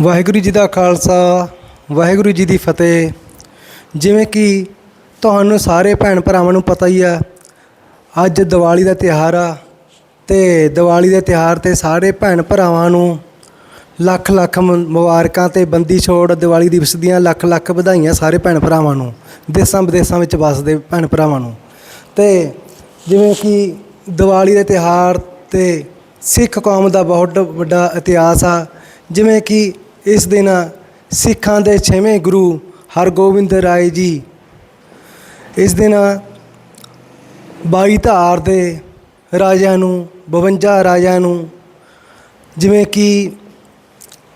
ਵਾਹਿਗੁਰੂ ਜੀ ਦਾ ਖਾਲਸਾ, ਵਾਹਿਗੁਰੂ ਜੀ ਦੀ ਫਤਿਹ। ਜਿਵੇਂ ਕਿ ਤੁਹਾਨੂੰ ਸਾਰੇ ਭੈਣ ਭਰਾਵਾਂ ਨੂੰ ਪਤਾ ਹੀ ਆ, ਅੱਜ ਦੀਵਾਲੀ ਦਾ ਤਿਉਹਾਰ ਆ ਤੇ ਦੀਵਾਲੀ ਦੇ ਤਿਉਹਾਰ ਤੇ ਸਾਰੇ ਭੈਣ ਭਰਾਵਾਂ ਨੂੰ ਲੱਖ ਲੱਖ ਮੁਬਾਰਕਾਂ ਤੇ ਬੰਦੀ ਛੋੜ ਦੀਵਾਲੀ ਦਿਵਸ ਦੀਆਂ ਲੱਖ ਲੱਖ ਵਧਾਈਆਂ ਸਾਰੇ ਭੈਣ ਭਰਾਵਾਂ ਨੂੰ, ਦੇਸਾਂ ਵਿਦੇਸਾਂ ਵਿੱਚ ਵੱਸਦੇ ਭੈਣ ਭਰਾਵਾਂ ਨੂੰ। ਤੇ ਜਿਵੇਂ ਕਿ ਦੀਵਾਲੀ ਦੇ ਤਿਉਹਾਰ ਤੇ ਸਿੱਖ ਕੌਮ ਦਾ ਬਹੁਤ ਵੱਡਾ ਇਤਿਹਾਸ ਆ, ਜਿਵੇਂ ਕਿ ਇਸ ਦਿਨ ਸਿੱਖਾਂ ਦੇ ਛੇਵੇਂ ਗੁਰੂ ਹਰਗੋਬਿੰਦ ਰਾਏ ਜੀ ਇਸ ਦਿਨ 22 ਧਾਰ ਦੇ ਰਾਜਿਆਂ ਨੂੰ 52 ਰਾਜਿਆਂ ਨੂੰ, ਜਿਵੇਂ ਕਿ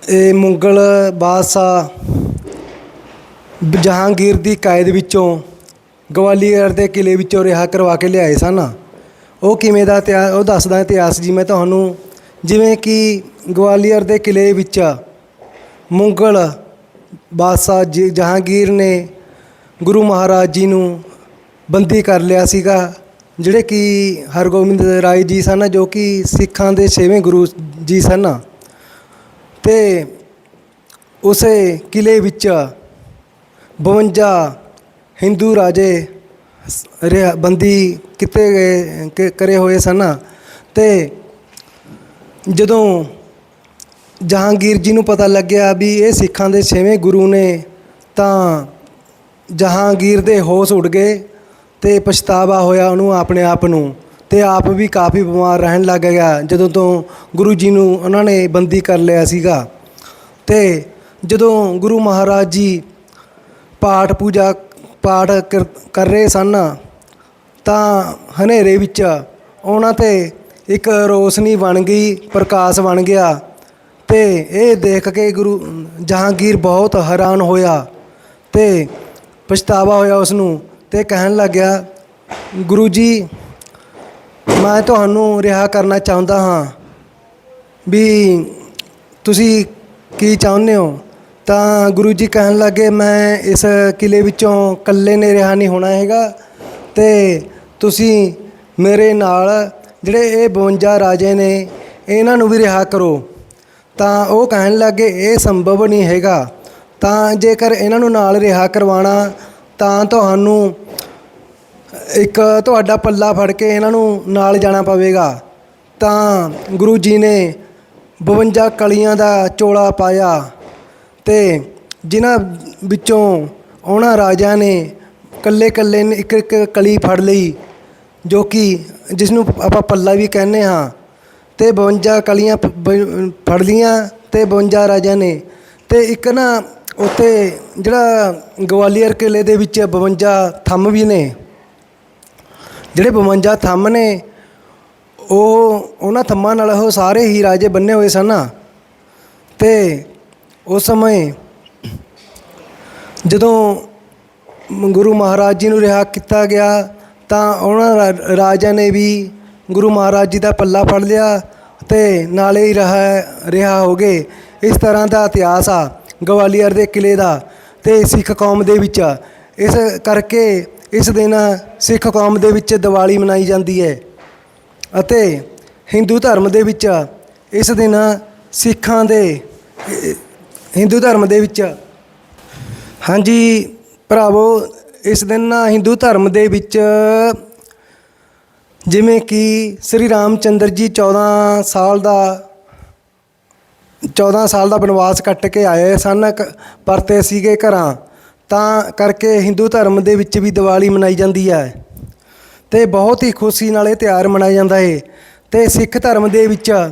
ਇਹ ਮੁਗਲ ਬਾਦਸ਼ਾਹ ਜਹਾਂਗੀਰ ਦੀ ਕਾਇਦ ਵਿੱਚੋਂ ਗਵਾਲੀਅਰ ਦੇ ਕਿਲੇ ਵਿੱਚੋਂ ਰਿਹਾ ਕਰਵਾ ਕੇ ਲਿਆਏ ਸਨ। ਉਹ ਕਿਵੇਂ ਦਾ ਇਤਿਹਾਸ ਉਹ ਦੱਸਦਾ ਇਤਿਹਾਸ ਜੀ ਮੈਂ ਤੁਹਾਨੂੰ। ਜਿਵੇਂ ਕਿ ਗਵਾਲੀਅਰ ਦੇ ਕਿਲੇ ਵਿੱਚ ਮੁਗਲ ਬਾਦਸ਼ਾਹ ਜੀ, ਜਹਾਂਗੀਰ ਨੇ ਗੁਰੂ ਮਹਾਰਾਜ ਜੀ ਨੂੰ ਬੰਦੀ ਕਰ ਲਿਆ ਸੀਗਾ, ਜਿਹੜੇ ਕਿ ਹਰਗੋਬਿੰਦ ਰਾਏ ਜੀ ਸਨ, ਜੋ ਕਿ ਸਿੱਖਾਂ ਦੇ ਛੇਵੇਂ ਗੁਰੂ ਜੀ ਸਨ। ਤੇ ਉਸੇ ਕਿਲੇ ਵਿੱਚ 52 ਹਿੰਦੂ ਰਾਜੇ ਰਿਹਾ ਬੰਦੀ ਕੀਤੇ ਗਏ ਕਰੇ ਹੋਏ ਸਨ। ਤੇ ਜਦੋਂ ਜਹਾਂਗੀਰ ਜੀ ਨੂੰ ਪਤਾ ਲੱਗਿਆ ਵੀ ਇਹ ਸਿੱਖਾਂ ਦੇ ਛੇਵੇਂ ਗੁਰੂ ਨੇ, ਤਾਂ ਜਹਾਂਗੀਰ ਦੇ ਹੋਸ਼ ਉੱਡ ਗਏ ਤੇ ਪਛਤਾਵਾ ਹੋਇਆ ਉਹਨੂੰ ਆਪਣੇ ਆਪ ਨੂੰ ਤੇ ਆਪ ਵੀ ਕਾਫੀ ਬਿਮਾਰ ਰਹਿਣ ਲੱਗ ਗਿਆ ਜਦੋਂ ਤੋਂ ਗੁਰੂ ਜੀ ਨੂੰ ਉਹਨਾਂ ਨੇ ਬੰਦੀ ਕਰ ਲਿਆ ਸੀਗਾ। ਤੇ ਜਦੋਂ ਗੁਰੂ ਮਹਾਰਾਜ ਜੀ ਪਾਠ ਪੂਜਾ ਪਾਠ ਕਰ- ਕਰ ਰਹੇ ਸਨ, ਤਾਂ ਹਨੇਰੇ ਵਿੱਚ ਉਹਨਾਂ ਤੇ ਇੱਕ ਰੋਸ਼ਨੀ ਬਣ ਗਈ, ਪ੍ਰਕਾਸ਼ ਬਣ ਗਿਆ ਤੇ ਇਹ ਦੇਖ ਕੇ ਗੁਰੂ ਜਹਾਂਗੀਰ ਬਹੁਤ ਹੈਰਾਨ ਹੋਇਆ ਤੇ ਪਛਤਾਵਾ ਹੋਇਆ ਉਸ ਨੂੰ ਤੇ ਕਹਿਣ ਲੱਗਿਆ ਗੁਰੂ ਜੀ, ਮੈਂ ਤੁਹਾਨੂੰ ਰਿਹਾ ਕਰਨਾ ਚਾਹੁੰਦਾ ਹਾਂ ਵੀ ਤੁਸੀਂ ਕੀ ਚਾਹੁੰਦੇ ਹੋ? ਤਾਂ ਗੁਰੂ ਜੀ ਕਹਿਣ ਲੱਗੇ, ਮੈਂ ਇਸ ਕਿਲੇ ਵਿੱਚੋਂ ਇਕੱਲੇ ਨੇ ਰਿਹਾ ਨਹੀਂ ਹੋਣਾ ਹੈਗਾ ਤੇ ਤੁਸੀਂ ਮੇਰੇ ਨਾਲ ਜਿਹੜੇ ਇਹ 52 ਰਾਜੇ ਨੇ, ਇਹਨਾਂ ਨੂੰ ਵੀ ਰਿਹਾ ਕਰੋ। ਤਾਂ ਉਹ ਕਹਿਣ ਲੱਗੇ, ਇਹ ਸੰਭਵ ਨਹੀਂ ਹੈਗਾ। ਤਾਂ ਜੇਕਰ ਇਹਨਾਂ ਨੂੰ ਨਾਲ ਰਿਹਾ ਕਰਵਾਉਣਾ, ਤਾਂ ਤੁਹਾਨੂੰ ਇੱਕ ਤੁਹਾਡਾ ਪੱਲਾ ਫੜ ਕੇ ਇਹਨਾਂ ਨੂੰ ਨਾਲ ਜਾਣਾ ਪਵੇਗਾ। ਤਾਂ ਗੁਰੂ ਜੀ ਨੇ 52 ਕਲੀਆਂ ਦਾ ਚੋਲਾ ਪਾਇਆ ਤੇ ਜਿਨ੍ਹਾਂ ਵਿੱਚੋਂ ਉਹਨਾਂ ਰਾਜਿਆਂ ਨੇ ਕੱਲੇ ਕੱਲੇ ਨੇ ਇੱਕ ਇੱਕ ਕਲੀ ਫੜ ਲਈ, ਜੋ ਕਿ ਜਿਸ ਨੂੰ ਆਪਾਂ ਪੱਲਾ ਵੀ ਕਹਿੰਦੇ ਹਾਂ। ਅਤੇ ਬਵੰਜਾ ਕਲੀਆਂ ਪ- ਬ- ਫੜ ਲੀਆਂ ਤੇ 52 ਰਾਜਿਆਂ ਨੇ। ਅਤੇ ਇੱਕ ਨਾ ਉੱਥੇ ਜਿਹੜਾ ਗਵਾਲੀਅਰ ਕਿਲ੍ਹੇ ਦੇ ਵਿੱਚ 52 ਥੰਮ ਵੀ ਨੇ। ਜਿਹੜੇ 52 ਥੰਮ ਨੇ, ਉਹ, ਉਹਨਾਂ ਥੰਮਾਂ ਨਾਲ ਉਹ ਸਾਰੇ ਹੀ ਰਾਜੇ ਬੰਨੇ ਹੋਏ ਸਨ ਤੇ ਉਸ ਸਮੇਂ ਜਦੋਂ ਗੁਰੂ ਮਹਾਰਾਜ ਜੀ ਨੂੰ ਰਿਹਾ ਕੀਤਾ ਗਿਆ, ਤਾਂ ਉਹਨਾਂ ਰਾ- ਰਾਜਿਆਂ ਨੇ ਵੀ ਗੁਰੂ ਮਹਾਰਾਜ ਜੀ ਦਾ ਪੱਲਾ ਫੜ ਲਿਆ ਤੇ ਨਾਲੇ ਹੀ ਰਹਾ ਰਿਹਾ ਹੋ ਗਏ ਇਸ ਤਰ੍ਹਾਂ ਦਾ ਇਤਿਹਾਸ ਆ ਗਵਾਲੀਅਰ ਦੇ ਕਿਲੇ ਦਾ ਤੇ ਸਿੱਖ ਕੌਮ ਦੇ ਵਿੱਚ। ਇਸ ਕਰਕੇ ਇਸ ਦਿਨ ਸਿੱਖ ਕੌਮ ਦੇ ਵਿੱਚ ਦੀਵਾਲੀ ਮਨਾਈ ਜਾਂਦੀ ਹੈ ਅਤੇ ਹਿੰਦੂ ਧਰਮ ਦੇ ਵਿੱਚ ਇਸ ਦਿਨ ਸਿੱਖਾਂ ਦੇ ਹਿੰਦੂ ਧਰਮ ਦੇ ਵਿੱਚ। ਹਾਂਜੀ, ਭਰਾਵੋ, ਇਸ ਦਿਨ ਹਿੰਦੂ ਧਰਮ ਦੇ ਵਿੱਚ ਜਿਵੇਂ ਕਿ ਸ੍ਰੀ ਰਾਮਚੰਦਰ ਜੀ 14 ਸਾਲ ਦਾ 14 ਸਾਲ ਦਾ ਬਨਵਾਸ ਕੱਟ ਕੇ ਆਏ ਸਨ, ਕ- ਪਰਤੇ ਸੀਗੇ ਘਰਾਂ। ਤਾਂ ਕਰਕੇ ਹਿੰਦੂ ਧਰਮ ਦੇ ਵਿੱਚ ਵੀ ਦੀਵਾਲੀ ਮਨਾਈ ਜਾਂਦੀ ਹੈ। ਤੇ ਬਹੁਤ ਹੀ ਖੁਸ਼ੀ ਨਾਲ ਇਹ ਤਿਉਹਾਰ ਮਨਾਇਆ ਜਾਂਦਾ ਹੈ। ਤੇ ਸਿੱਖ ਧਰਮ ਦੇ ਵਿੱਚ,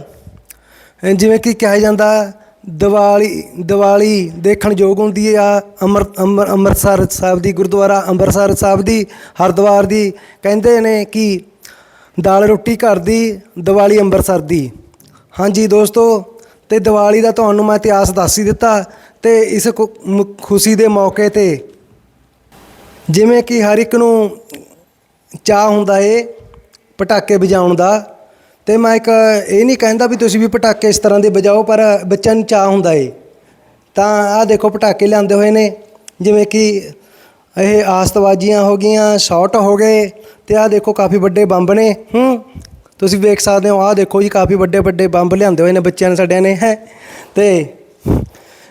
ਜਿਵੇਂ ਕਿ ਕਿਹਾ ਜਾਂਦਾ, ਦੀਵਾਲੀ ਦੀਵਾਲੀ ਦੇਖਣ ਯੋਗ ਹੁੰਦੀ ਆ ਅੰਮ੍ਰਿ, ਅੰਮ੍ਰਿ- ਅੰਮ੍ਰਿਤਸਰ ਸਾਹਿਬ ਦੀ, ਗੁਰਦੁਆਰਾ ਅੰਮ੍ਰਿਤਸਰ ਸਾਹਿਬ ਦੀ, ਹਰਿਦੁਆਰ ਦੀ। ਕਹਿੰਦੇ ਨੇ ਕਿ ਦਾਲ ਰੋਟੀ ਘਰ ਦੀ, ਦੀਵਾਲੀ ਅੰਮ੍ਰਿਤਸਰ ਦੀ। ਹਾਂਜੀ ਦੋਸਤੋ, ਤੇ ਦੀਵਾਲੀ ਦਾ ਤੁਹਾਨੂੰ ਮੈਂ ਇਤਿਹਾਸ ਦੱਸ ਹੀ ਦਿੱਤਾ ਤੇ ਇਸ ਖੁ- ਖੁਸ਼ੀ ਦੇ ਮੌਕੇ ਤੇ ਜਿਵੇਂ ਕਿ ਹਰ ਇੱਕ ਨੂੰ ਚਾਹ ਹੁੰਦਾ ਏ ਪਟਾਕੇ ਵਜਾਉਣ ਦਾ, ਤੇ ਮੈਂ ਇੱਕ ਇਹ ਨਹੀਂ ਕਹਿੰਦਾ ਵੀ ਤੁਸੀਂ ਵੀ ਪਟਾਕੇ ਇਸ ਤਰ੍ਹਾਂ ਦੇ ਵਜਾਓ, ਪਰ ਬੱਚਿਆਂ ਨੂੰ ਚਾਹ ਹੁੰਦਾ ਏ। ਤਾਂ ਆਹ ਦੇਖੋ ਪਟਾਕੇ ਲਿਆਂਦੇ ਹੋਏ ਨੇ, ਜਿਵੇਂ ਕਿ ਇਹ ਆਸਤਬਾਜ਼ੀਆਂ ਹੋ ਗਈਆਂ ਸ਼ਾਟ ਹੋ ਗਏ ਤੇ ਆਹ ਦੇਖੋ ਕਾਫੀ ਵੱਡੇ ਬੰਬ ਨੇ, ਹੂੰ। ਤੁਸੀਂ ਵੇਖ ਸਕਦੇ ਹੋ, ਆਹ ਦੇਖੋ ਜੀ ਕਾਫੀ ਵੱਡੇ ਵੱਡੇ ਬੰਬ ਲਿਆਂਦੇ ਹੋਏ ਨੇ ਬੱਚਿਆਂ ਨੇ ਸਾਡਿਆਂ ਨੇ, ਹੈ। ਤੇ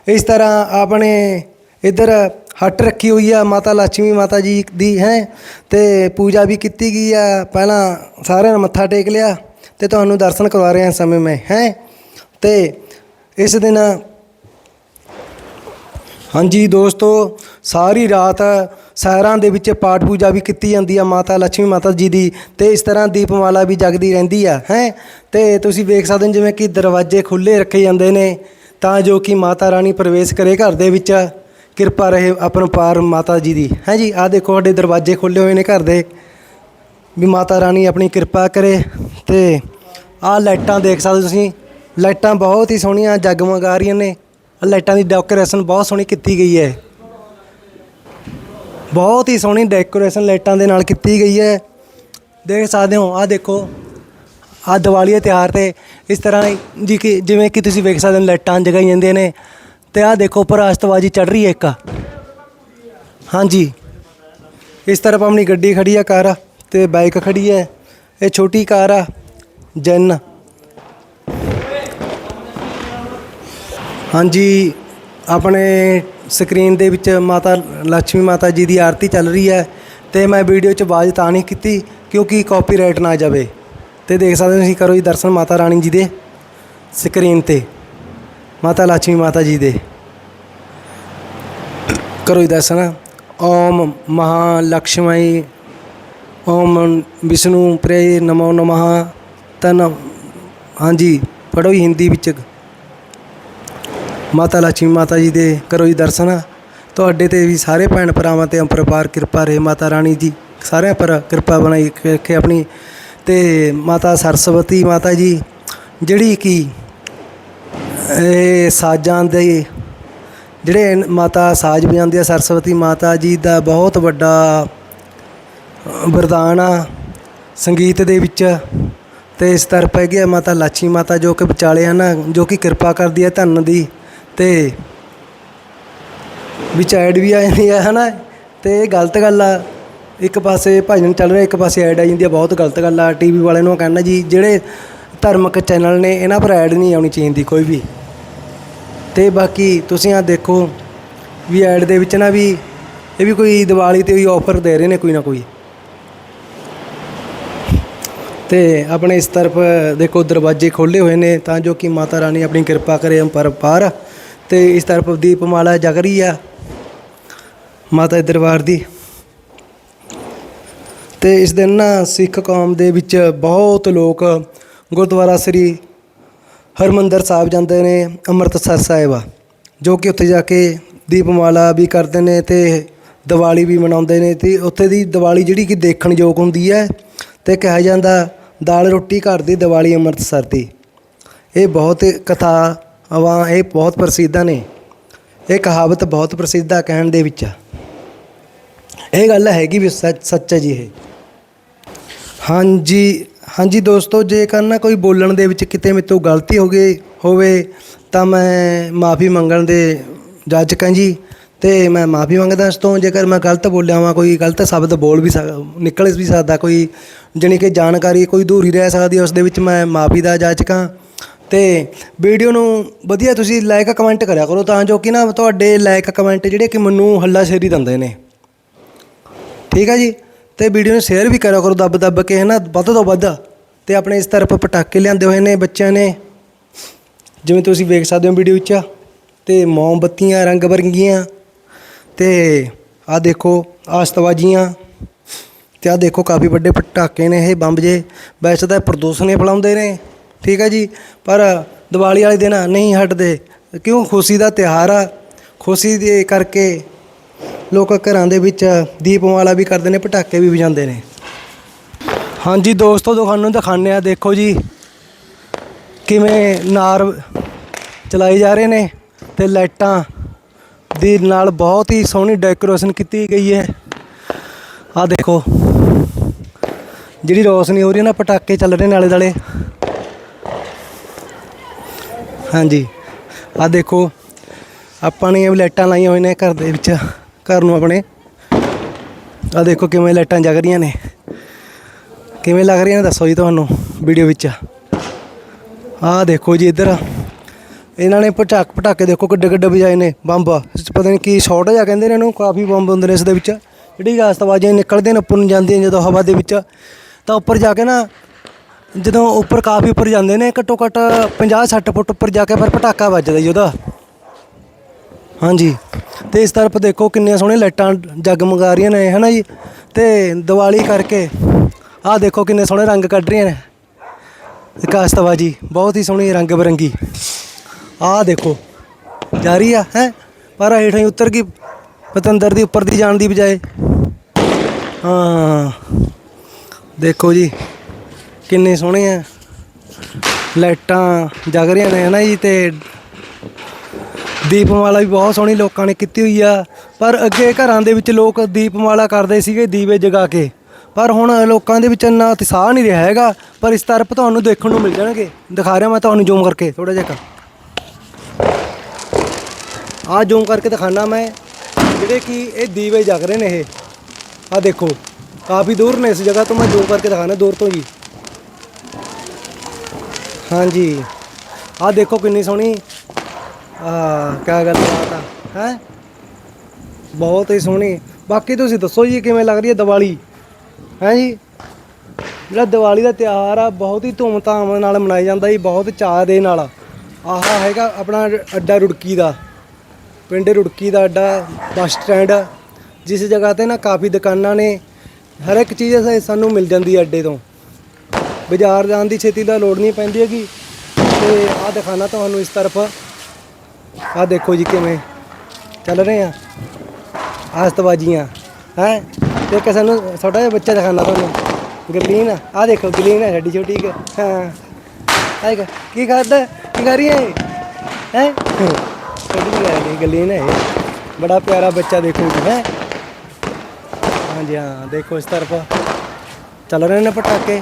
ਇਸ ਤਰ੍ਹਾਂ ਆਪਣੇ ਇੱਧਰ ਹੱਟ ਰੱਖੀ ਹੋਈ ਆ ਮਾਤਾ ਲక్ష్ਮੀ ਮਾਤਾ ਜੀ ਦੀ, ਹੈ। ਤੇ ਪੂਜਾ ਵੀ ਕੀਤੀ ਗਈ ਆ, ਪਹਿਲਾਂ ਸਾਰਿਆਂ ਨੇ ਮੱਥਾ ਟੇਕ ਲਿਆ ਤੇ ਤੁਹਾਨੂੰ ਦਰਸ਼ਨ ਕਰਵਾ ਰਿਹਾ ਇਸ ਸਮੇਂ ਮੈਂ, ਹੈ। ਤੇ ਇਸ ਦਿਨ ਹਾਂਜੀ ਦੋਸਤੋ, ਸਾਰੀ ਰਾਤ ਸਹਿਰਾਂ ਦੇ ਵਿੱਚ ਪਾਠ ਪੂਜਾ ਵੀ ਕੀਤੀ ਜਾਂਦੀ ਆ, ਮਾਤਾ ਲక్ష్ਮੀ ਮਾਤਾ ਜੀ ਦੀ ਤੇ ਇਸ ਤਰ੍ਹਾਂ ਦੀਪਮਾਲਾ ਵੀ ਜਗਦੀ ਰਹਿੰਦੀ ਆ, ਹੈ? ਤੇ ਤੁਸੀਂ ਵੇਖ ਸਕਦੇ ਹੋ ਜਿਵੇਂ ਕਿ ਦਰਵਾਜ਼ੇ ਖੁੱਲੇ ਰੱਖੇ ਜਾਂਦੇ ਨੇ, ਤਾਂ ਜੋ ਕਿ ਮਾਤਾ ਰਾਣੀ ਪ੍ਰਵੇਸ਼ ਕਰੇ ਘਰ ਦੇ ਵਿੱਚ। ਕਿਰਪਾ ਰਹੇ ਅਪਰੰਪਾਰ ਮਾਤਾ ਜੀ ਦੀ, ਹੈ ਜੀ? ਆਹ ਦੇਖੋ ਸਾਡੇ ਦਰਵਾਜ਼ੇ ਖੁੱਲੇ ਹੋਏ ਨੇ ਘਰ ਦੇ। ਵੀ ਮਾਤਾ ਰਾਣੀ ਆਪਣੀ ਕਿਰਪਾ ਕਰੇ ਤੇ ਆਹ ਲਾਈਟਾਂ ਦੇਖ ਸਕਦੇ ਤੁਸੀਂ, ਲਾਈਟਾਂ ਬਹੁਤ ਹੀ ਸੋਹਣੀਆਂ ਜਗਮਗਾ ਰਹੀਆਂ ਨੇ। ਲਾਈਟਾਂ ਦੀ ਡੈਕੋਰੇਸ਼ਨ ਬਹੁਤ ਸੋਹਣੀ ਕੀਤੀ ਗਈ ਹੈ। ਬਹੁਤ ਹੀ ਸੋਹਣੀ ਡੈਕੋਰੇਸ਼ਨ ਲਾਈਟਾਂ ਦੇ ਨਾਲ ਕੀਤੀ ਗਈ ਹੈ। ਦੇਖ ਸਕਦੇ ਹੋ, ਆਹ ਦੇਖੋ, ਆਹ ਦੀਵਾਲੀ ਦੇ ਤਿਉਹਾਰ ਤੇ ਇਸ ਤਰ੍ਹਾਂ ਜੀ ਕਿ ਜਿਵੇਂ ਕਿ ਤੁਸੀਂ ਵੇਖ ਸਕਦੇ ਹੋ, ਲਾਈਟਾਂ ਜਗਾਈ ਜਾਂਦੀਆਂ ਨੇ ਤੇ ਆਹ ਦੇਖੋ, ਉੱਪਰ ਆਸਤਬਾਜੀ ਚੜ ਰਹੀ ਹੈ ਇੱਕ। ਹਾਂਜੀ, ਇਸ ਤਰਫ ਆਪਣੀ ਗੱਡੀ ਖੜੀ ਆ ਕਾਰ ਤੇ ਬਾਈਕ ਖੜੀ ਹੈ। ਇਹ ਛੋਟੀ ਕਾਰ ਆ, ਜਨ। ਹਾਂਜੀ, ਆਪਣੇ ਸਕਰੀਨ ਦੇ ਵਿੱਚ ਮਾਤਾ ਲక్ష్ਮੀ ਮਾਤਾ ਜੀ ਦੀ ਆਰਤੀ ਚੱਲ ਰਹੀ ਹੈ ਤੇ ਮੈਂ ਵੀਡੀਓ 'ਚ ਆਵਾਜ਼ ਤਾਂ ਨਹੀਂ ਕੀਤੀ ਕਿਉਂਕਿ ਕਾਪੀਰਾਈਟ ਨਾ ਜਾਵੇ। ਤੇ ਦੇਖ ਸਕਦੇ ਤੁਸੀਂ, ਕਰੋ ਜੀ ਦਰਸ਼ਨ ਮਾਤਾ ਰਾਣੀ ਜੀ ਦੇ ਸਕਰੀਨ ਤੇ। ਮਾਤਾ ਲక్ష్ਮੀ ਮਾਤਾ ਜੀ ਦੇ। ਕਰੋ ਜੀ ਦਰਸ਼ਨ। ਓਮ ਮਹਾ ਲక్ష్ਮੀ ਓਮ ਵਿਸ਼ਨੂੰ, ਪ੍ਰੇ ਨਮੋ ਨਮਹ। ਤਨ ਹਾਂਜੀ ਪੜੋ ਹਿੰਦੀ ਵਿੱਚ। ਮਾਤਾ ਲక్ష్ਮੀ ਮਾਤਾ ਜੀ ਦੇ ਕਰੋ ਜੀ ਦਰਸ਼ਨ। ਤੁਹਾਡੇ ਤੇ ਵੀ ਸਾਰੇ ਭੈਣ ਭਰਾਵਾਂ ਤੇ ਅੰਪਰਪਾਰ ਕਿਰਪਾ ਰਹੇ ਮਾਤਾ ਰਾਣੀ ਜੀ। ਸਾਰਿਆਂ ਪਰ ਕਿਰਪਾ ਬਣਾਈ ਰੱਖੇ ਆਪਣੀ। ਤੇ ਮਾਤਾ ਸਰਸਵਤੀ ਮਾਤਾ ਜੀ, ਜਿਹੜੀ ਕਿ, ਇਹ ਸਾਜ਼ਾਂ ਦੇ, ਜਿਹੜੇ ਮਾਤਾ ਸਾਜ਼ ਵਜਾਉਂਦੀ ਆ, ਸਰਸਵਤੀ ਮਾਤਾ ਜੀ ਦਾ ਬਹੁਤ ਵੱਡਾ ਵਰਦਾਨ ਆ ਸੰਗੀਤ ਦੇ ਵਿੱਚ। ਤੇ ਇਸ ਤਰਫ ਹੈਗੀ ਆ ਮਾਤਾ ਲਾਚੀ ਮਾਤਾ ਜੋ ਕਿ ਵਿਚਾਲੇ ਹਨ, ਜੋ ਕਿ ਕਿਰਪਾ ਕਰਦੀ ਹੈ ਧੰਨ ਦੀ। ਤੇ ਵਿੱਚ ਐਡ ਵੀ ਆ ਜਾਂਦੀ ਹੈ ਨਾ ਅਤੇ ਇਹ ਗਲਤ ਗੱਲ ਆ। ਇੱਕ ਪਾਸੇ ਭਜਨ ਚੱਲ ਰਿਹਾ, ਇੱਕ ਪਾਸੇ ਐਡ ਆ ਜਾਂਦੀ ਆ, ਬਹੁਤ ਗਲਤ ਗੱਲ ਆ। ਟੀਵੀ ਵਾਲਿਆਂ ਨੂੰ ਕਹਿਣਾ ਜੀ, ਜਿਹੜੇ ਧਾਰਮਿਕ ਚੈਨਲ ਨੇ, ਇਹਨਾਂ ਪਰ ਐਡ ਨਹੀਂ ਆਉਣੀ ਚਾਹੀਦੀ ਕੋਈ ਵੀ। ਤੇ ਬਾਕੀ ਤੁਸੀਂ ਆ ਦੇਖੋ ਵੀ ਐਡ ਦੇ ਵਿੱਚ ਨਾ ਵੀ ਇਹ ਵੀ ਕੋਈ ਦੀਵਾਲੀ ਤੇ ਵੀ ਆਫਰ ਦੇ ਰਹੇ ਨੇ ਕੋਈ ਨਾ ਕੋਈ। ਤੇ ਆਪਣੇ ਇਸ ਤਰਫ ਦੇਖੋ ਦਰਵਾਜ਼ੇ ਖੋਲੇ ਹੋਏ ਨੇ, ਤਾਂ ਜੋ ਕਿ ਮਾਤਾ ਰਾਣੀ ਆਪਣੀ ਕਿਰਪਾ ਕਰੇ ਅੰਪਰਪਾਰ ਤੇ ਇਸ ਤਰਫ ਦੀਪਮਾਲਾ ਜਗ ਰਹੀ ਆ, ਮਾਤਾ ਦੇ ਦਰਬਾਰ ਦੀ। ਤੇ ਇਸ ਦਿਨ ਨਾ ਸਿੱਖ ਕੌਮ ਦੇ ਵਿੱਚ ਬਹੁਤ ਲੋਕ ਗੁਰਦੁਆਰਾ ਸ੍ਰੀ ਹਰਮੰਦਰ ਸਾਹਿਬ ਜਾਂਦੇ ਨੇ, ਅੰਮ੍ਰਿਤਸਰ ਸਾਹਿਬ ਜੋ ਕਿ ਉੱਥੇ ਜਾ ਕੇ ਦੀਪਮਾਲਾ ਵੀ ਕਰਦੇ ਨੇ ਤੇ ਦੀਵਾਲੀ ਵੀ ਮਨਾਉਂਦੇ ਨੇ ਤੇ ਉੱਥੇ ਦੀ ਦੀਵਾਲੀ ਜਿਹੜੀ ਕਿ ਦੇਖਣ ਯੋਗ ਹੁੰਦੀ ਹੈ ਤੇ ਕਿਹਾ ਜਾਂਦਾ ਦਾਲ ਰੋਟੀ ਘਰ ਦੀ ਦੀਵਾਲੀ ਅੰਮ੍ਰਿਤਸਰ ਦੀ। ਇਹ ਬਹੁਤ ਕਥਾ ਕਥਾਵਾਂ ਇਹ ਬਹੁਤ ਪ੍ਰਸਿੱਧ ਨੇ। ਇਹ ਕਹਾਵਤ ਬਹੁਤ ਪ੍ਰਸਿੱਧ ਆ ਕਹਿਣ ਦੇ ਵਿੱਚ। ਇਹ ਗੱਲ ਹੈਗੀ ਵੀ ਸੱਚ ਸੱਚ ਹੈ ਜੀ ਇਹ। ਹਾਂਜੀ ਹਾਂਜੀ ਦੋਸਤੋ, ਜੇਕਰ ਨਾ ਕੋਈ ਬੋਲਣ ਦੇ ਵਿੱਚ ਕਿਤੇ ਮੇਰੇ ਤੋਂ ਗਲਤੀ ਹੋ ਗਈ ਹੋਵੇ, ਤਾਂ ਮੈਂ ਮਾਫੀ ਮੰਗਣ ਦੇ ਜਾਚਕਾਂ ਜੀ। ਤੇ ਮੈਂ ਮਾਫੀ ਮੰਗਦਾ ਇਸ ਤੋਂ, ਜੇਕਰ ਮੈਂ ਗਲਤ ਬੋਲਿਆ ਹਾਂ ਕੋਈ ਗਲਤ ਸ਼ਬਦ ਬੋਲ ਵੀ ਸਕ, ਨਿਕਲ ਵੀ ਸਕਦਾ ਕੋਈ, ਜਾਣੀ ਕਿ ਜਾਣਕਾਰੀ ਕੋਈ ਦੂਰੀ ਰਹਿ ਸਕਦੀ ਉਸ ਦੇ ਵਿੱਚ ਮੈਂ ਮਾਫੀ ਦਾ ਜਾਚਕਾਂ ਤੇ ਵੀਡੀਓ ਨੂੰ ਵਧੀਆ ਤੁਸੀਂ ਲਾਈਕ ਕਮੈਂਟ ਕਰਿਆ ਕਰੋ ਤਾਂ ਜੋ ਕਿ ਨਾ ਤੁਹਾਡੇ ਲਾਈਕ ਕਮੈਂਟ ਜਿਹੜੇ ਕਿ ਮੈਨੂੰ ਹੱਲਾ ਸ਼ੇਰੀ ਦਿੰਦੇ ਨੇ। ਠੀਕ ਹੈ ਜੀ? ਤੇ ਵੀਡੀਓ ਨੂੰ ਸ਼ੇਅਰ ਵੀ ਕਰਿਆ ਕਰੋ ਦੱਬ ਦੱਬ ਕੇ ਹੈ ਨਾ ਵੱਧ ਤੋਂ ਵੱਧ। ਤੇ ਆਪਣੇ ਇਸ ਤਰਫ ਪਟਾਕੇ ਲਿਆਂਦੇ ਹੋਏ ਨੇ ਬੱਚਿਆਂ ਨੇ। ਜਿਵੇਂ ਤੁਸੀਂ ਵੇਖ ਸਕਦੇ ਹੋ ਵੀਡੀਓ ਵਿੱਚ, ਤੇ ਮੋਮਬੱਤੀਆਂ ਰੰਗ ਬਰੰਗੀਆਂ ਤੇ ਆ ਦੇਖੋ ਆਸਤਬਾਜੀਆਂ ਤੇ ਆ ਦੇਖੋ ਕਾਫੀ ਵੱਡੇ ਪਟਾਕੇ ਨੇ ਇਹ ਬੰਬ ਜੇ। ਵੈਸੇ ਤਾਂ ਪ੍ਰਦੂਸ਼ਣ ਹੀ ਫੈਲਾਉਂਦੇ ਨੇ। ਠੀਕ ਹੈ ਜੀ, ਪਰ ਦੀਵਾਲੀ ਵਾਲੇ ਦਿਨ ਨਹੀਂ ਹਟਦੇ। ਕਿਉਂ? ਖੁਸ਼ੀ ਦਾ ਤਿਉਹਾਰ ਆ। ਖੁਸ਼ੀ ਦੇ ਕਰਕੇ ਲੋਕ ਘਰਾਂ ਦੇ ਵਿੱਚ ਦੀਪਮਾਲਾ ਵੀ ਕਰਦੇ ਨੇ, ਪਟਾਕੇ ਵੀ ਵਜਾਉਂਦੇ ਨੇ। ਹਾਂਜੀ ਦੋਸਤੋ, ਤੁਹਾਨੂੰ ਦਿਖਾਉਂਦੇ ਆ ਦੇਖੋ ਜੀ, ਕਿਵੇਂ ਨਾਰ ਚਲਾਏ ਜਾ ਰਹੇ ਨੇ ਤੇ ਲਾਈਟਾਂ ਦੀ ਨਾਲ ਬਹੁਤ ਹੀ ਸੋਹਣੀ ਡੈਕੋਰੇਸ਼ਨ ਕੀਤੀ ਗਈ ਹੈ। ਆ ਦੇਖੋ, ਜਿਹੜੀ ਰੋਸ਼ਨੀ ਹੋ ਰਹੀ ਹੈ ਨਾ, ਪਟਾਕੇ ਚੱਲ ਰਹੇ ਨੇ ਆਲੇ ਦੁਆਲੇ ਹਾਂਜੀ। ਆ ਦੇਖੋ, ਆਪਾਂ ਨੇ ਇਹ ਲਾਈਟਾਂ ਲਾਈਆਂ ਹੋਈਆਂ ਨੇ ਘਰ ਦੇ ਵਿੱਚ, ਘਰ ਨੂੰ ਆਪਣੇ। ਆ ਦੇਖੋ ਕਿਵੇਂ ਲਾਈਟਾਂ ਜਗ ਰਹੀਆਂ ਨੇ। ਕਿਵੇਂ ਲੱਗ ਰਹੀਆਂ ਨੇ ਦੱਸੋ ਜੀ ਤੁਹਾਨੂੰ ਵੀਡੀਓ ਵਿੱਚ। ਆਹ ਦੇਖੋ ਜੀ ਇੱਧਰ। ਇਹਨਾਂ ਨੇ ਪਟਾਕ ਪਟਾਕੇ ਦੇਖੋ ਕਿੱਡੇ ਕਿੱਡੇ ਵਜਾਏ ਨੇ, ਬੰਬ। ਪਤਾ ਨਹੀਂ ਕੀ ਸ਼ਾਰਟ ਜਾਂ ਕਹਿੰਦੇ ਨੇ ਇਹਨੂੰ, ਕਾਫੀ ਬੰਬ ਹੁੰਦੇ ਨੇ ਇਸ ਦੇ ਵਿੱਚ। ਜਿਹੜੀ ਆਸਤਵਾਜੀਆਂ ਨਿਕਲਦੇ ਨੇ, ਉੱਪਰ ਨੂੰ ਜਾਂਦੀਆਂ ਜਦੋਂ ਹਵਾ ਦੇ ਵਿੱਚ। ਤਾਂ ਉੱਪਰ ਜਾ ਕੇ ਨਾ ਜਦੋਂ ਉੱਪਰ ਕਾਫੀ ਉੱਪਰ ਜਾਂਦੇ ਨੇ, ਘੱਟੋ ਘੱਟ 50 60 ਫੁੱਟ ਉੱਪਰ ਜਾ ਕੇ ਫਿਰ ਪਟਾਕਾ ਵੱਜਦਾ ਜੀ ਉਹਦਾ। ਹਾਂਜੀ। ਤੇ ਇਸ ਤਰਫ ਦੇਖੋ ਕਿੰਨੀਆਂ ਸੋਹਣੀਆਂ ਲਾਈਟਾਂ ਜਗਮਗਾ ਰਹੀਆਂ ਨੇ, ਹਨਾ ਜੀ? ਤੇ ਦੀਵਾਲੀ ਕਰਕੇ ਆਹ ਦੇਖੋ ਕਿੰਨੇ ਸੋਹਣੇ ਰੰਗ ਕੱਢ ਰਹੀਆਂ ਨੇ। ਕਾਸਤਵਾਜੀ ਬਹੁਤ ਹੀ ਸੋਹਣੀ ਰੰਗ ਬਰੰਗੀ। ਆਹ ਦੇਖੋ ਜਾ ਰਹੀ ਆ, ਹੈ? ਪਰ ਹੇਠਾਂ ਹੀ ਉਤਰ ਗਈ, ਪਤੰਦਰ ਦੀ ਉੱਪਰ ਦੀ ਜਾਣ ਦੀ ਬਜਾਏ। ਹਾਂ। ਦੇਖੋ ਜੀ ਕਿੰਨੇ ਸੋਹਣੇ ਆ। ਲਾਈਟਾਂ ਜਗ ਰਹੀਆਂ ਨੇ ਹਨਾ ਜੀ ਤੇ ਦੀਪਮਾਲਾ ਵੀ ਬਹੁਤ ਸੋਹਣੀ ਲੋਕਾਂ ਨੇ ਕੀਤੀ ਹੋਈ ਆ। ਪਰ ਅੱਗੇ ਘਰਾਂ ਦੇ ਵਿੱਚ ਲੋਕ ਦੀਪਮਾਲਾ ਕਰਦੇ ਸੀਗੇ ਦੀਵੇ ਜਗਾ ਕੇ। ਪਰ ਹੁਣ ਲੋਕਾਂ ਦੇ ਵਿੱਚ ਇੰਨਾ ਉਤਸ਼ਾਹ ਨਹੀਂ ਰਿਹਾ ਹੈਗਾ। ਪਰ ਇਸ ਤਰ੍ਹਾਂ ਤੁਹਾਨੂੰ ਦੇਖਣ ਨੂੰ ਮਿਲ ਜਾਣਗੇ। ਦਿਖਾ ਰਿਹਾ ਮੈਂ ਤੁਹਾਨੂੰ ਜ਼ੂਮ ਕਰਕੇ ਥੋੜਾ ਜਿਹਾ ਆ ਜ਼ੂਮ ਕਰਕੇ ਦਿਖਾਣਾ ਮੈਂ, ਜਿਹੜੇ ਕਿ ਇਹ ਦੀਵੇ ਜਗ ਰਹੇ ਨੇ ਇਹ। ਆ ਦੇਖੋ, ਕਾਫੀ ਦੂਰ ਨੇ ਇਸ ਜਗ੍ਹਾ ਤੋਂ ਮੈਂ ਜ਼ੂਮ ਕਰਕੇ ਦਿਖਾਣਾ ਦੂਰ ਤੋਂ ਜੀ। ਹਾਂਜੀ। ਆ ਦੇਖੋ ਕਿੰਨੀ ਸੋਹਣੀ ਆ ਕਿਆ ਗੱਲ ਬਾਤ ਆ, ਹੈ? ਬਹੁਤ ਹੀ ਸੋਹਣੀ। ਬਾਕੀ ਤੁਸੀਂ ਦੱਸੋ ਜੀ, ਕਿਵੇਂ ਲੱਗ ਰਹੀ ਹੈ ਦੀਵਾਲੀ? ਹੈ ਜੀ? ਜਿਹੜਾ ਦੀਵਾਲੀ ਦਾ ਤਿਉਹਾਰ ਆ, ਬਹੁਤ ਹੀ ਧੂਮਧਾਮ ਨਾਲ ਮਨਾਇਆ ਜਾਂਦਾ ਜੀ, ਬਹੁਤ ਚਾਅ ਦੇ ਨਾਲ। ਆਹ ਹੈਗਾ ਆਪਣਾ ਅੱਡਾ ਰੁੜਕੀ ਦਾ। ਪਿੰਡ ਰੁੜਕੀ ਦਾ ਅੱਡਾ, ਬੱਸ ਸਟੈਂਡ। ਜਿਸ ਜਗ੍ਹਾ ਤੇ ਨਾ ਕਾਫੀ ਦੁਕਾਨਾਂ ਨੇ ਹਰ ਇੱਕ ਚੀਜ਼ ਸਾਨੂੰ ਮਿਲ ਜਾਂਦੀ ਹੈ ਅੱਡੇ ਤੋਂ। ਬਾਜ਼ਾਰ ਜਾਣ ਦੀ ਛੇਤੀ ਦਾ ਲੋੜ ਨਹੀਂ ਪੈਂਦੀ ਹੈਗੀ। ਤੇ ਆਹ ਦਿਖਾਣਾ ਤੁਹਾਨੂੰ ਇਸ ਤਰਫ। ਆਹ ਦੇਖੋ ਜੀ ਕਿਵੇਂ ਚੱਲ ਰਹੇ ਆ। ਆਸਤਬਾਜੀਆਂ ਹੈ? ਤੇ ਕਿਸੇ ਨੂੰ ਛੋਟਾ ਜਿਹਾ ਬੱਚਾ ਦਿਖਾਣਾ ਤੁਹਾਨੂੰ। ਗਲੀਨ ਆ ਆਹ ਦੇਖੋ ਗਲੀਨ ਹੈ ਸਾਡੀ ਛੋਟੀ ਕੁ। ਹਾਂ। ਆਏਗਾ ਕੀ ਕਰਦਾ ਕੀ ਕਰ ਰਹੀ ਹੈ ਹੈ? ਛੋਟੀ ਹੈ ਗਰਲੀਨ ਹੈ ਇਹ। ਬੜਾ ਪਿਆਰਾ ਬੱਚਾ ਦੇਖੋ ਜੀ, ਹੈ? ਹਾਂਜੀ, ਹਾਂ, ਦੇਖੋ ਇਸ ਤਰਫ। ਚੱਲ ਰਹੇ ਨੇ ਪਟਾਕੇ।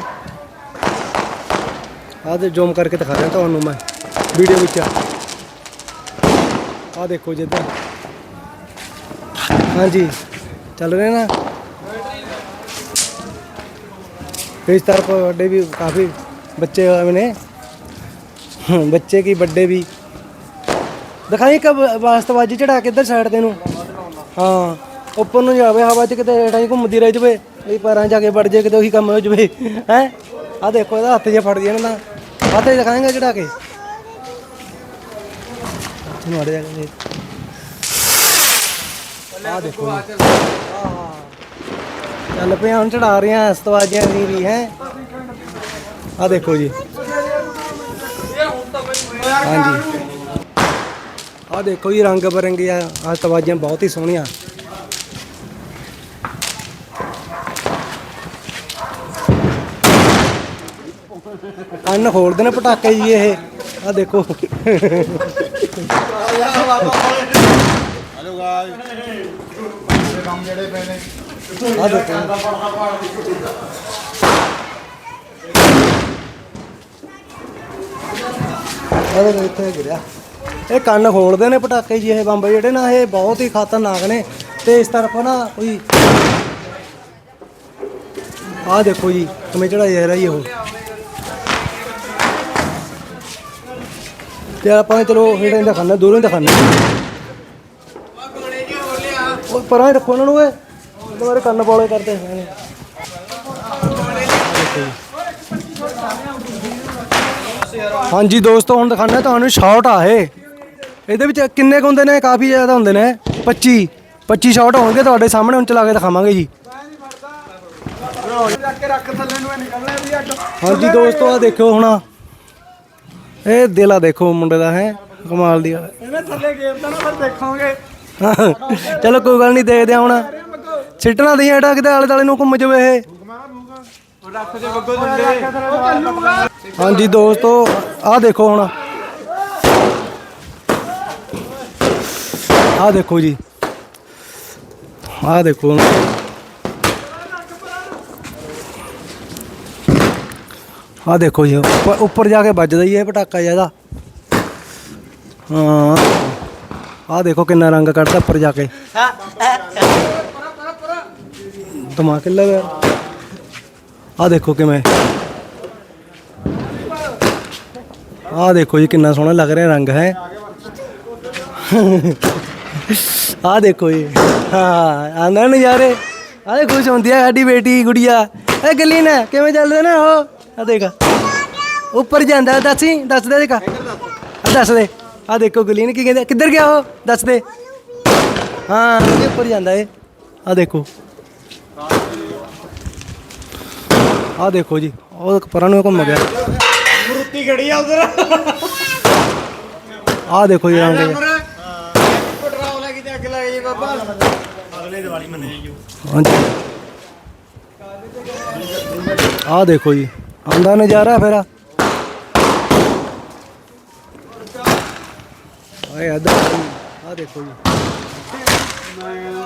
ਆਹ ਤੇ ਜ਼ੂਮ ਕਰਕੇ ਦਿਖਾ ਰਿਹਾ ਤੁਹਾਨੂੰ ਮੈਂ ਵੀਡੀਓ ਵਿੱਚ। ਆਹ ਦੇਖੋ ਜਿੱਦਾਂ ਹਾਂਜੀ, ਚੱਲ ਰਹੇ ਨਾ? ਇਸ ਤਰਫ ਵੱਡੇ ਵੀ ਕਾਫੀ ਬੱਚੇ ਹੋਏ ਨੇ। ਬੱਚੇ ਕੀ ਵੱਡੇ ਵੀ। ਦਿਖਾਈ ਕਬ ਵਾਸਤਵਾਜੀ ਚੜਾ ਕੇ ਇੱਧਰ ਸਾਈਡ ਤੇ ਨੂੰ। ਹਾਂ, ਉੱਪਰ ਨੂੰ ਜਾਵੇ, ਹਵਾ 'ਚ ਕਿਤੇ ਹੇਠਾਂ ਹੀ ਘੁੰਮਦੀ ਰਹਿ ਜਵੇ ਇਹ ਪੈਰਾਂ 'ਚ ਜਾ ਕੇ ਵੜ ਜੇ ਕਿਤੇ ਉਹੀ ਕੰਮ ਹੋ ਜਵੇ। ਹੈ? ਆ ਦੇਖੋ, ਇਹਦਾ ਹੱਥ ਜਿਹਾ ਫੜ ਇਹਨਾਂ ਦਾ ਹੱਥ ਦਿਖਾਏਗਾ ਚੜਾ ਕੇ। ਨੂੰ ਅੜ ਜਾ ਆ ਦੇਖੋ ਜੀ। ਆਹ। ਚੱਲ ਪਿਆ ਹੁਣ ਚੜਾ ਰਹੇ ਆ ਅਸਤਵਾਜੀਆਂ ਦੀ ਵੀ, ਹੈ। ਆ ਦੇਖੋ ਜੀ। ਹਾਂਜੀ। ਆ ਦੇਖੋ ਜੀ, ਰੰਗ ਬਰੰਗੀਆਂ ਅਸਤਵਾਜੀਆਂ ਬਹੁਤ ਹੀ ਸੋਹਣੀਆਂ। ਕੰਨ ਖੋਲਦੇ ਨੇ ਪਟਾਕੇ ਜੀ ਇਹ। ਆ ਦੇਖੋ। ਹੈਲੋ ਗਾਇਸ ਕੰਮ ਜਿਹੜੇ ਪਏ ਨੇ ਆ ਦੇਖੋ। ਆ ਦੇਖੋ ਇੱਥੇ ਗਿਰਿਆ ਇਹ ਕੰਨ ਖੋਲਦੇ ਨੇ ਪਟਾਕੇ ਜੀ ਇਹ ਬੰਬ ਜਿਹੜੇ ਨਾ, ਇਹ ਬਹੁਤ ਹੀ ਖਤਰਨਾਕ ਨੇ। ਤੇ ਇਸ ਤਰਫ ਨਾ ਕੋਈ ਆ ਦੇਖੋ ਜੀ, ਕਿਵੇਂ ਚੜਾਇਆ ਰਹੀ ਉਹ। ਤੇ ਆਪਾਂ ਚਲੋ ਹੇਠਾਂ ਦਿਖਾਣਾ ਦੂਰੋਂ ਹੀ ਦਿਖਾਣਾ ਉਹ ਪਰਾਂ ਹੀ ਰੱਖੋ ਇਹਨਾਂ ਨੂੰ ਓਏ। ਦੁਬਾਰੇ ਕੰਨ ਬੋਲੇ ਕਰਦੇ ਹੋਏ ਹਾਂਜੀ ਦੋਸਤੋ, ਹੁਣ ਦਿਖਾਣਾ ਤੁਹਾਨੂੰ ਸ਼ਾਟ ਆ ਇਹ। ਇਹਦੇ ਵਿੱਚ ਕਿੰਨੇ ਕੁ ਹੁੰਦੇ ਨੇ? ਕਾਫੀ ਜ਼ਿਆਦਾ ਹੁੰਦੇ ਨੇ। 25 25 ਸ਼ਾਟ ਹੋਣਗੇ ਤੁਹਾਡੇ ਸਾਹਮਣੇ, ਹੁਣ ਚਲਾ ਕੇ ਦਿਖਾਵਾਂਗੇ ਜੀ। ਹਾਂਜੀ ਦੋਸਤੋ ਆ ਦੇਖੋ ਹੁਣ। ਇਹ ਦਿਲ ਆ ਦੇਖੋ ਮੁੰਡੇ ਦਾ ਹੈ? ਕਮਾਲ ਦੀ ਇਹਨੇ ਥੱਲੇ ਗੇਰਦਾ ਨਾ ਫਿਰ ਦੇਖਾਂਗੇ। ਚਲੋ ਕੋਈ ਗੱਲ ਨਹੀਂ ਦੇਖਦੇ ਹਾਂ ਹੁਣ। ਸਿੱਟਣਾ ਦੀ ਐਡਾ ਕਿਤੇ ਆਲੇ ਦਾਲੇ ਨੂੰ ਘੁੰਮ ਜਾਵੇ ਇਹ। ਹਾਂਜੀ ਦੋਸਤੋ ਆਹ ਦੇਖੋ ਹੁਣ। ਆਹ ਦੇਖੋ ਜੀ। ਆਹ ਦੇਖੋ ਹੁਣ। ਆਹ ਦੇਖੋ ਜੀ, ਉੱਪਰ- ਉੱਪਰ ਜਾ ਕੇ ਵੱਜਦਾ ਹੀ ਇਹ ਪਟਾਕਾ ਜ਼ਿਆਦਾ ਹਾਂ। ਆਹ ਦੇਖੋ ਕਿੰਨਾ ਰੰਗ ਕੱਢਦਾ ਉੱਪਰ ਜਾ ਕੇ। ਦਿਮਾਗ ਕਿੱਲਾ ਗਿਆ ਆਹ ਦੇਖੋ ਕਿਵੇਂ। ਆਹ ਦੇਖੋ ਜੀ, ਕਿੰਨਾ ਸੋਹਣਾ ਲੱਗ ਰਿਹਾ ਰੰਗ, ਹੈ। ਆਹ ਦੇਖੋ ਜੀ। ਹਾਂ ਆਂਦਾ ਨਜ਼ਾਰੇ। ਆਹ ਖੁਸ਼ ਹੁੰਦੀ ਆ ਸਾਡੀ ਬੇਟੀ, ਗੁੜੀਆ। ਇਹ ਗੱਲੀ ਨਾ, ਕਿਵੇਂ ਚੱਲਦੇ ਨੇ ਉਹ? ਆ ਦੇਖ। ਉੱਪਰ ਜਾਂਦਾ ਦੱਸੀ ਦੱਸ ਦੇ ਦੇਖਾ। ਆ ਦੱਸ ਦੇ। ਆ ਦੇਖੋ ਗਲੀਨ ਕੀ ਕਹਿੰਦੇ ਕਿੱਧਰ ਗਿਆ ਉਹ? ਦੱਸ ਦੇ। ਹਾਂ ਉਹਦੇ ਉੱਪਰ ਜਾਂਦਾ ਏ ਆ ਦੇਖੋ। ਆ ਦੇਖੋ ਜੀ ਉਹ ਪਰਾਂ ਨੂੰ ਘੁੰਮ ਗਿਆ। ਮਰੂਤੀ ਖੜੀ ਆ ਉਧਰ। ਆ ਦੇਖੋ ਜੀ ਰੰਗ ਪੈਟਰੋਲ ਲੈ ਕੇ ਅੱਗ ਲੱਗ ਜੀ ਬਾਬਾ। ਅਗਲੇ ਦੀਵਾਲੀ ਮੰਨੇ ਜੀ ਹਾਂਜੀ। ਆ ਦੇਖੋ ਜੀ। ਆਂਦਾ ਨਜ਼ਾਰਾ ਫਿਰ ਆ ਆਏ ਅਦਰ ਆ ਦੇਖੋ ਜੀ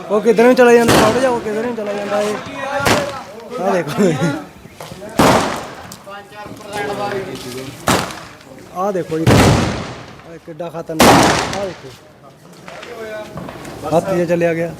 ਉਹ ਕਿਧਰ ਨੂੰ ਚਲਾ ਜਾਂਦਾ ਛੱਡ ਜਾ ਉਹ ਕਿਧਰ ਨੂੰ ਚਲਾ ਜਾਂਦਾ ਏ ਆ ਦੇਖੋ ਆ ਦੇਖੋ ਜੀ ਆਹ ਕਿੱਡਾ ਖਤਰਨਾਕ ਆ ਦੇਖੋ ਹਾਥੀ ਜਿਹਾ ਚੱਲਿਆ ਗਿਆ